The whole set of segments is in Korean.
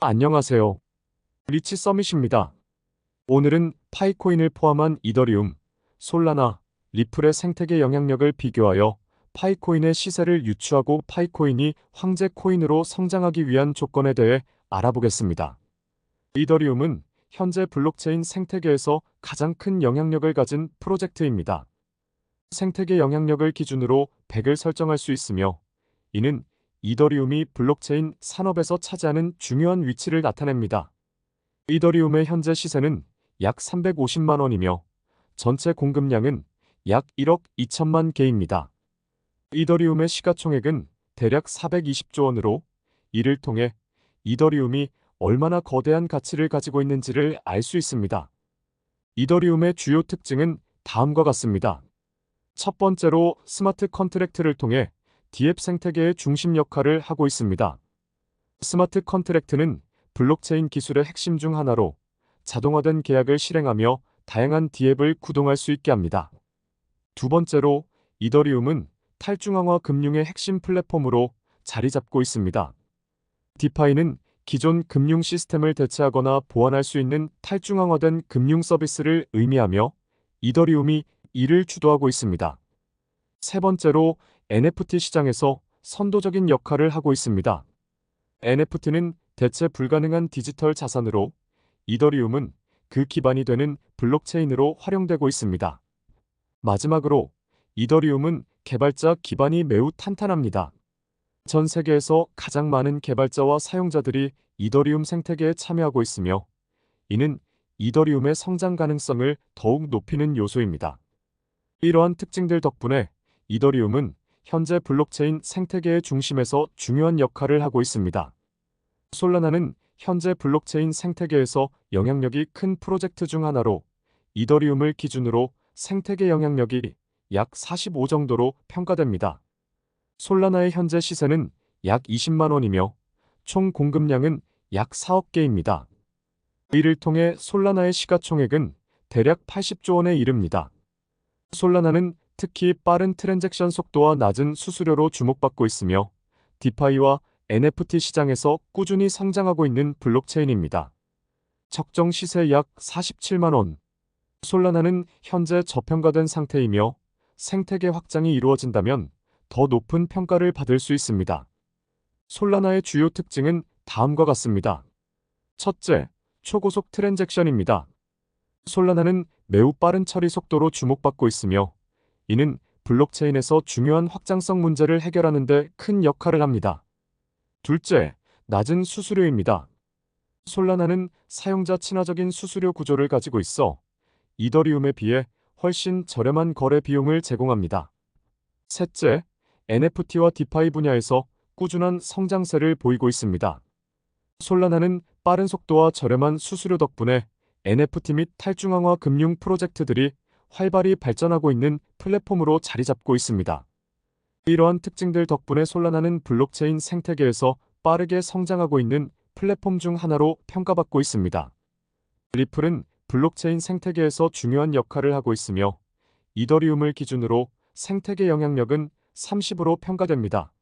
안녕하세요. 리치 서밋입니다. 오늘은 파이코인을 포함한 이더리움, 솔라나, 리플의 생태계 영향력을 비교하여 파이코인의 시세를 유추하고 파이코인이 황제 코인으로 성장하기 위한 조건에 대해 알아보겠습니다. 이더리움은 현재 블록체인 생태계에서 가장 큰 영향력을 가진 프로젝트입니다. 생태계 영향력을 기준으로 100을 설정할 수 있으며 이는 이더리움이 블록체인 산업에서 차지하는 중요한 위치를 나타냅니다. 이더리움의 현재 시세는 약 350만 원이며 전체 공급량은 약 1억 2천만 개입니다. 이더리움의 시가총액은 대략 420조 원으로 이를 통해 이더리움이 얼마나 거대한 가치를 가지고 있는지를 알 수 있습니다. 이더리움의 주요 특징은 다음과 같습니다. 첫 번째로 스마트 컨트랙트를 통해 디앱 생태계의 중심 역할을 하고 있습니다. 스마트 컨트랙트는 블록체인 기술의 핵심 중 하나로 자동화된 계약을 실행하며 다양한 디앱을 구동할 수 있게 합니다. 두 번째로 이더리움은 탈중앙화 금융의 핵심 플랫폼으로 자리 잡고 있습니다. 디파이는 기존 금융 시스템을 대체하거나 보완할 수 있는 탈중앙화된 금융 서비스를 의미하며 이더리움이 이를 주도하고 있습니다. 세 번째로 NFT 시장에서 선도적인 역할을 하고 있습니다. NFT는 대체 불가능한 디지털 자산으로 이더리움은 그 기반이 되는 블록체인으로 활용되고 있습니다. 마지막으로 이더리움은 개발자 기반이 매우 탄탄합니다. 전 세계에서 가장 많은 개발자와 사용자들이 이더리움 생태계에 참여하고 있으며 이는 이더리움의 성장 가능성을 더욱 높이는 요소입니다. 이러한 특징들 덕분에 이더리움은 현재 블록체인 생태계의 중심에서 중요한 역할을 하고 있습니다. 솔라나는 현재 블록체인 생태계에서 영향력이 큰 프로젝트 중 하나로 이더리움을 기준으로 생태계 영향력이 약 45 정도로 평가됩니다. 솔라나의 현재 시세는 약 20만 원이며 총 공급량은 약 4억 개입니다. 이를 통해 솔라나의 시가총액은 대략 80조 원에 이릅니다. 솔라나는 특히 빠른 트랜잭션 속도와 낮은 수수료로 주목받고 있으며 디파이와 NFT 시장에서 꾸준히 성장하고 있는 블록체인입니다. 적정 시세 약 47만 원. 솔라나는 현재 저평가된 상태이며 생태계 확장이 이루어진다면 더 높은 평가를 받을 수 있습니다. 솔라나의 주요 특징은 다음과 같습니다. 첫째, 초고속 트랜잭션입니다. 솔라나는 매우 빠른 처리 속도로 주목받고 있으며 이는 블록체인에서 중요한 확장성 문제를 해결하는 데 큰 역할을 합니다. 둘째, 낮은 수수료입니다. 솔라나는 사용자 친화적인 수수료 구조를 가지고 있어 이더리움에 비해 훨씬 저렴한 거래 비용을 제공합니다. 셋째, NFT와 디파이 분야에서 꾸준한 성장세를 보이고 있습니다. 솔라나는 빠른 속도와 저렴한 수수료 덕분에 NFT 및 탈중앙화 금융 프로젝트들이 활발히 발전하고 있는 플랫폼으로 자리 잡고 있습니다. 이러한 특징들 덕분에 솔라나는 블록체인 생태계에서 빠르게 성장하고 있는 플랫폼 중 하나로 평가받고 있습니다. 리플은 블록체인 생태계에서 중요한 역할을 하고 있으며 이더리움을 기준으로 생태계 영향력은 30으로 평가됩니다.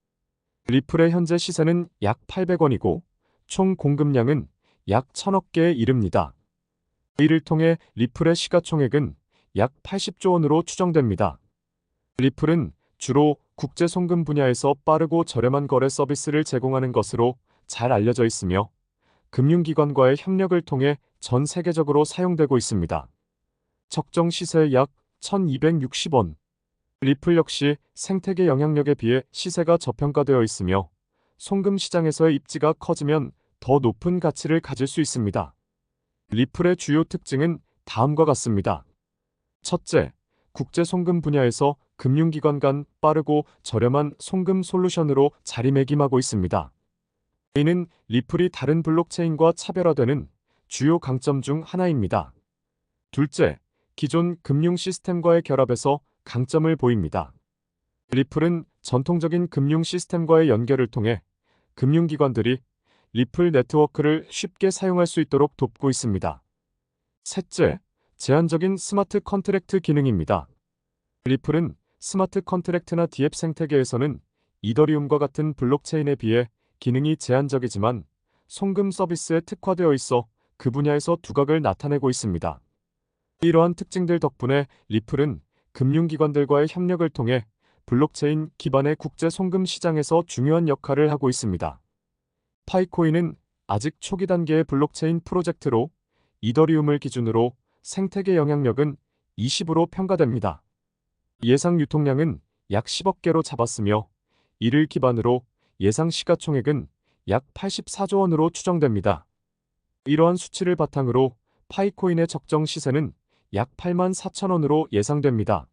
리플의 현재 시세는 약 800원이고 총 공급량은 약 1000억 개에 이릅니다. 이를 통해 리플의 시가총액은 약 80조 원으로 추정됩니다. 리플은 주로 국제 송금 분야에서 빠르고 저렴한 거래 서비스를 제공하는 것으로 잘 알려져 있으며 금융기관과의 협력을 통해 전 세계적으로 사용되고 있습니다. 적정 시세 약 1260원. 리플 역시 생태계 영향력에 비해 시세가 저평가되어 있으며 송금 시장에서의 입지가 커지면 더 높은 가치를 가질 수 있습니다. 리플의 주요 특징은 다음과 같습니다. 첫째, 국제 송금 분야에서 금융기관 간 빠르고 저렴한 송금 솔루션으로 자리매김하고 있습니다. 이는 리플이 다른 블록체인과 차별화되는 주요 강점 중 하나입니다. 둘째, 기존 금융 시스템과의 결합에서 강점을 보입니다. 리플은 전통적인 금융 시스템과의 연결을 통해 금융기관들이 리플 네트워크를 쉽게 사용할 수 있도록 돕고 있습니다. 셋째, 제한적인 스마트 컨트랙트 기능입니다. 리플은 스마트 컨트랙트나 디앱 생태계에서는 이더리움과 같은 블록체인에 비해 기능이 제한적이지만 송금 서비스에 특화되어 있어 그 분야에서 두각을 나타내고 있습니다. 이러한 특징들 덕분에 리플은 금융기관들과의 협력을 통해 블록체인 기반의 국제 송금 시장에서 중요한 역할을 하고 있습니다. 파이코인은 아직 초기 단계의 블록체인 프로젝트로 이더리움을 기준으로 생태계 영향력은 20으로 평가됩니다. 예상 유통량은 약 10억 개로 잡았으며 이를 기반으로 예상 시가총액은 약 84조 원으로 추정됩니다. 이러한 수치를 바탕으로 파이코인의 적정 시세는 약 8만 4천 원으로 예상됩니다.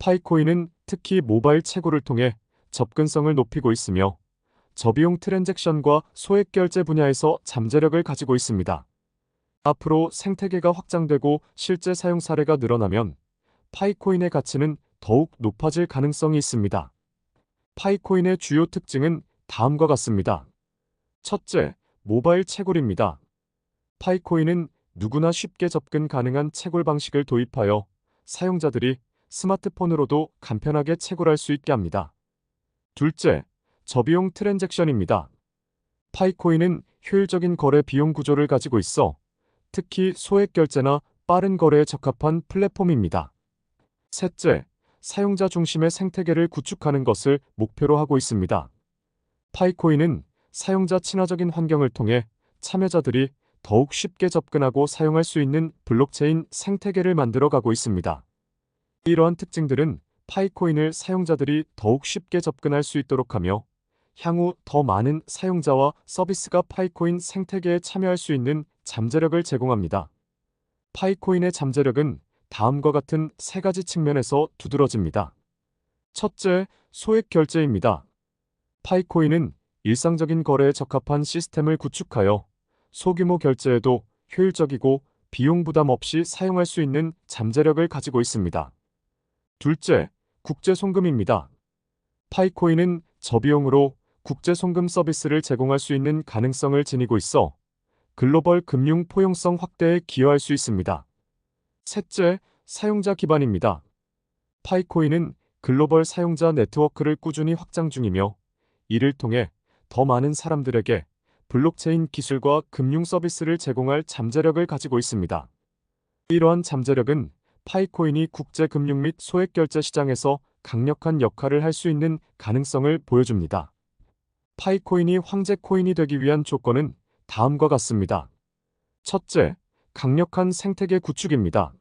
파이코인은 특히 모바일 채굴을 통해 접근성을 높이고 있으며 저비용 트랜잭션과 소액 결제 분야에서 잠재력을 가지고 있습니다. 앞으로 생태계가 확장되고 실제 사용 사례가 늘어나면 파이코인의 가치는 더욱 높아질 가능성이 있습니다. 파이코인의 주요 특징은 다음과 같습니다. 첫째, 모바일 채굴입니다. 파이코인은 누구나 쉽게 접근 가능한 채굴 방식을 도입하여 사용자들이 스마트폰으로도 간편하게 채굴할 수 있게 합니다. 둘째, 저비용 트랜잭션입니다. 파이코인은 효율적인 거래 비용 구조를 가지고 있어 특히 소액 결제나 빠른 거래에 적합한 플랫폼입니다. 셋째, 사용자 중심의 생태계를 구축하는 것을 목표로 하고 있습니다. 파이코인은 사용자 친화적인 환경을 통해 참여자들이 더욱 쉽게 접근하고 사용할 수 있는 블록체인 생태계를 만들어 가고 있습니다. 이러한 특징들은 파이코인을 사용자들이 더욱 쉽게 접근할 수 있도록 하며 향후 더 많은 사용자와 서비스가 파이코인 생태계에 참여할 수 있는 잠재력을 제공합니다. 파이코인의 잠재력은 다음과 같은 세 가지 측면에서 두드러집니다. 첫째, 소액 결제입니다. 파이코인은 일상적인 거래에 적합한 시스템을 구축하여 소규모 결제에도 효율적이고 비용 부담 없이 사용할 수 있는 잠재력을 가지고 있습니다. 둘째, 국제 송금입니다. 파이코인은 저비용으로 국제 송금 서비스를 제공할 수 있는 가능성을 지니고 있어 글로벌 금융 포용성 확대에 기여할 수 있습니다. 셋째, 사용자 기반입니다. 파이코인은 글로벌 사용자 네트워크를 꾸준히 확장 중이며 이를 통해 더 많은 사람들에게 블록체인 기술과 금융 서비스를 제공할 잠재력을 가지고 있습니다. 이러한 잠재력은 파이코인이 국제 금융 및 소액 결제 시장에서 강력한 역할을 할 수 있는 가능성을 보여줍니다. 파이코인이 황제 코인이 되기 위한 조건은 다음과 같습니다. 첫째, 강력한 생태계 구축입니다.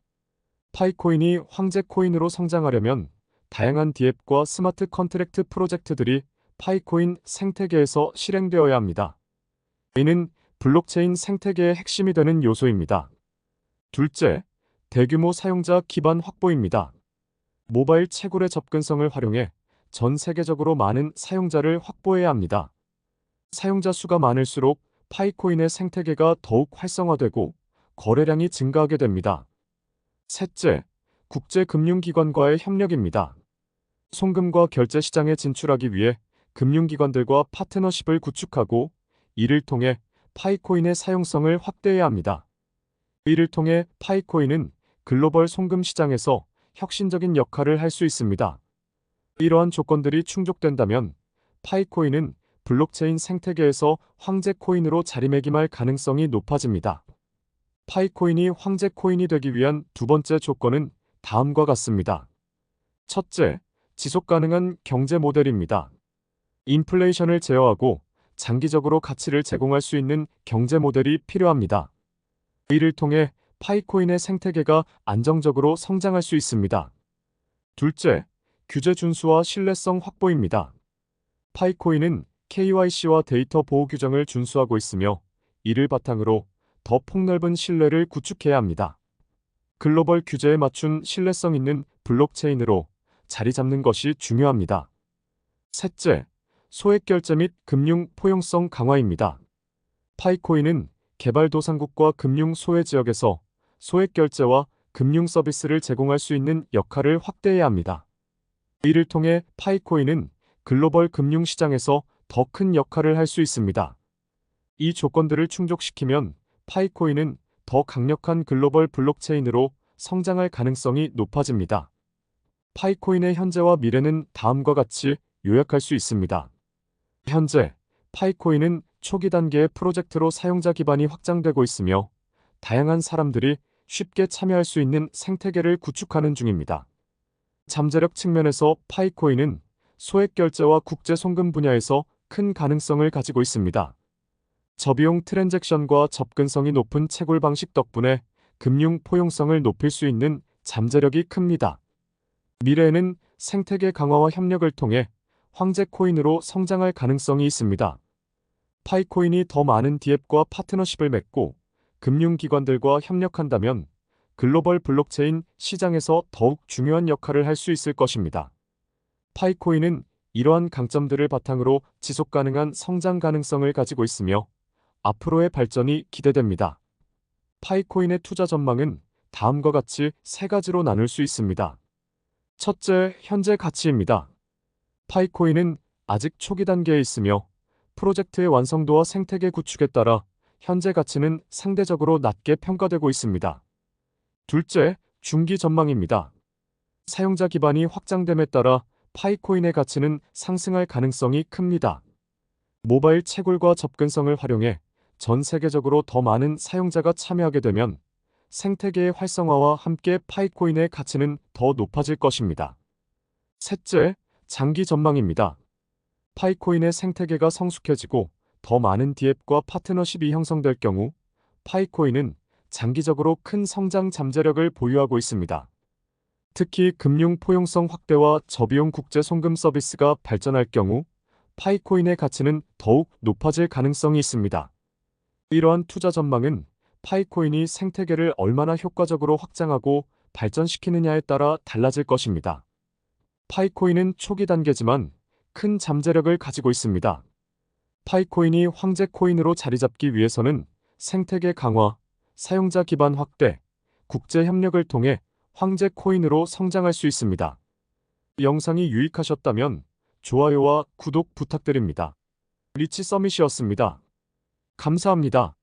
파이코인이 황제 코인으로 성장하려면 다양한 디앱과 스마트 컨트랙트 프로젝트들이 파이코인 생태계에서 실행되어야 합니다. 이는 블록체인 생태계의 핵심이 되는 요소입니다. 둘째, 대규모 사용자 기반 확보입니다. 모바일 채굴의 접근성을 활용해 전 세계적으로 많은 사용자를 확보해야 합니다. 사용자 수가 많을수록 파이코인의 생태계가 더욱 활성화되고 거래량이 증가하게 됩니다. 셋째, 국제금융기관과의 협력입니다. 송금과 결제 시장에 진출하기 위해 금융기관들과 파트너십을 구축하고 이를 통해 파이코인의 사용성을 확대해야 합니다. 이를 통해 파이코인은 글로벌 송금 시장에서 혁신적인 역할을 할 수 있습니다. 이러한 조건들이 충족된다면 파이코인은 블록체인 생태계에서 황제 코인으로 자리매김할 가능성이 높아집니다. 파이코인이 황제 코인이 되기 위한 두 번째 조건은 다음과 같습니다. 첫째, 지속 가능한 경제 모델입니다. 인플레이션을 제어하고 장기적으로 가치를 제공할 수 있는 경제 모델이 필요합니다. 이를 통해 파이코인의 생태계가 안정적으로 성장할 수 있습니다. 둘째, 규제 준수와 신뢰성 확보입니다. 파이코인은 KYC와 데이터 보호 규정을 준수하고 있으며 이를 바탕으로 더 폭넓은 신뢰를 구축해야 합니다. 글로벌 규제에 맞춘 신뢰성 있는 블록체인으로 자리 잡는 것이 중요합니다. 셋째, 소액 결제 및 금융 포용성 강화입니다. 파이코인은 개발도상국과 금융 소외 지역에서 소액 결제와 금융 서비스를 제공할 수 있는 역할을 확대해야 합니다. 이를 통해 파이코인은 글로벌 금융 시장에서 더 큰 역할을 할 수 있습니다. 이 조건들을 충족시키면 파이코인은 더 강력한 글로벌 블록체인으로 성장할 가능성이 높아집니다. 파이코인의 현재와 미래는 다음과 같이 요약할 수 있습니다. 현재, 파이코인은 초기 단계의 프로젝트로 사용자 기반이 확장되고 있으며 다양한 사람들이 쉽게 참여할 수 있는 생태계를 구축하는 중입니다. 잠재력 측면에서 파이코인은 소액 결제와 국제 송금 분야에서 큰 가능성을 가지고 있습니다. 저비용 트랜잭션과 접근성이 높은 채굴 방식 덕분에 금융 포용성을 높일 수 있는 잠재력이 큽니다. 미래에는 생태계 강화와 협력을 통해 황제 코인으로 성장할 가능성이 있습니다. 파이코인이 더 많은 디앱과 파트너십을 맺고 금융기관들과 협력한다면 글로벌 블록체인 시장에서 더욱 중요한 역할을 할 수 있을 것입니다. 파이코인은 이러한 강점들을 바탕으로 지속 가능한 성장 가능성을 가지고 있으며 앞으로의 발전이 기대됩니다. 파이코인의 투자 전망은 다음과 같이 세 가지로 나눌 수 있습니다. 첫째, 현재 가치입니다. 파이코인은 아직 초기 단계에 있으며 프로젝트의 완성도와 생태계 구축에 따라 현재 가치는 상대적으로 낮게 평가되고 있습니다. 둘째, 중기 전망입니다. 사용자 기반이 확장됨에 따라 파이코인의 가치는 상승할 가능성이 큽니다. 모바일 채굴과 접근성을 활용해 전 세계적으로 더 많은 사용자가 참여하게 되면 생태계의 활성화와 함께 파이코인의 가치는 더 높아질 것입니다. 셋째, 장기 전망입니다. 파이코인의 생태계가 성숙해지고 더 많은 디앱과 파트너십이 형성될 경우 파이코인은 장기적으로 큰 성장 잠재력을 보유하고 있습니다. 특히 금융 포용성 확대와 저비용 국제 송금 서비스가 발전할 경우 파이코인의 가치는 더욱 높아질 가능성이 있습니다. 이러한 투자 전망은 파이코인이 생태계를 얼마나 효과적으로 확장하고 발전시키느냐에 따라 달라질 것입니다. 파이코인은 초기 단계지만 큰 잠재력을 가지고 있습니다. 파이코인이 황제 코인으로 자리 잡기 위해서는 생태계 강화, 사용자 기반 확대, 국제 협력을 통해 황제 코인으로 성장할 수 있습니다. 영상이 유익하셨다면 좋아요와 구독 부탁드립니다. 리치 서밋이었습니다. 감사합니다.